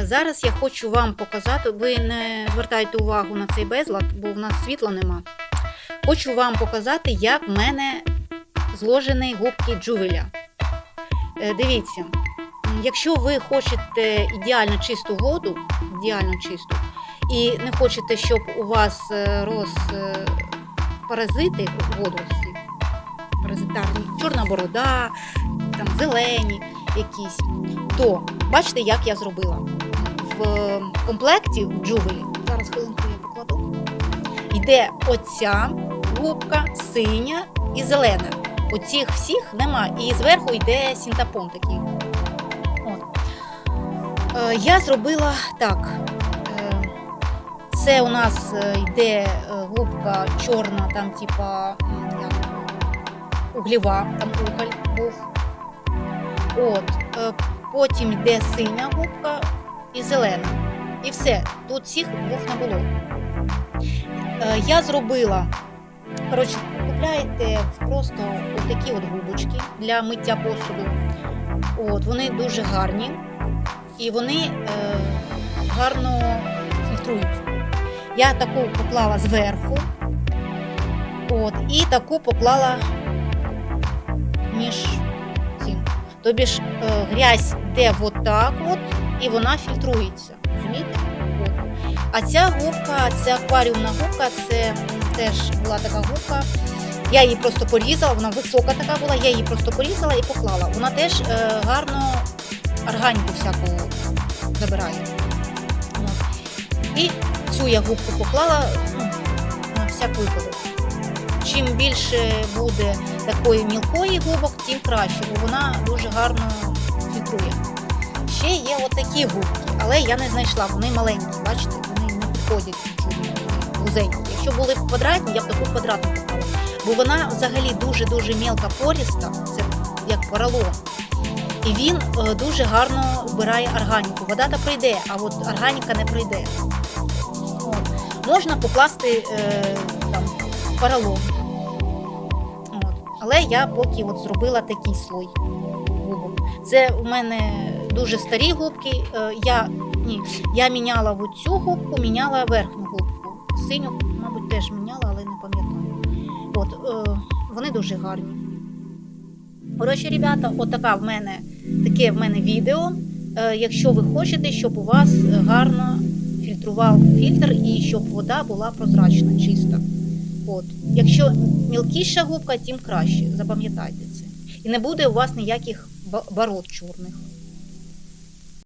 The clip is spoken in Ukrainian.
Е, Зараз я хочу вам показати, ви не звертайте увагу на цей безлад, бо в нас світла нема. Хочу вам показати, як в мене зложені губки джувеля. Е, Дивіться, якщо ви хочете ідеально чисту воду, ідеально чисту, і не хочете, щоб у вас е, рос е, паразити водорості, паразитарні, чорна борода, там зелені якісь, то бачите, як я зробила. В комплекті в джувелі, зараз хвилинку я покладу, йде оця губка, синя і зелена. Оцих всіх нема. І зверху йде синтапон такий. От. Е, я зробила так. Е, це у нас е, йде е, губка чорна, там, типа, м, углєва, там уголь був. От. Потім йде синя губка і зелена. І все. Тут всіх двох не було. Е, я зробила. Коротше, купляєте просто такі от губочки для миття посуду. От, вони дуже гарні і вони е, гарно фільтрують. Я таку поклала зверху, от, і таку поклала між цим. Тобі ж е, грязь йде отак от, і вона фільтрується. Розумієте? А ця губка, ця акваріумна губка, це теж була така губка. Я її просто порізала, вона висока така була, я її просто порізала і поклала. Вона теж е, гарно органіку всяку забирає. І цю я губку поклала ну, на всяк випадок. Чим більше буде такої мілкої губок, тим краще, бо вона дуже гарно фільтрує. Ще є отакі губки, але я не знайшла, вони маленькі, бачите, вони не підходять вузенькі. Якщо були б квадратні, я б таку квадратну поклала. Бо вона взагалі дуже-дуже мілка поріста, це як поролон. І він е, дуже гарно вбирає органіку. Вода та прийде, а от органіка не прийде. От. Можна покласти е, там, поролон. От. Але я поки от зробила такий слой губок. Це у мене дуже старі губки. Е, я, ні, я міняла в цю губку, міняла верхню губку. Синю, мабуть, теж міняла, але не пам'ятаю. От, е, вони дуже гарні. Коротше, ребята, от в мене, таке в мене відео. Е, якщо ви хочете, щоб у вас гарно фільтрував фільтр і щоб вода була прозрачна, чиста. От. Якщо мілкіша губка, тим краще. Запам'ятайте це. І не буде у вас ніяких бород чорних.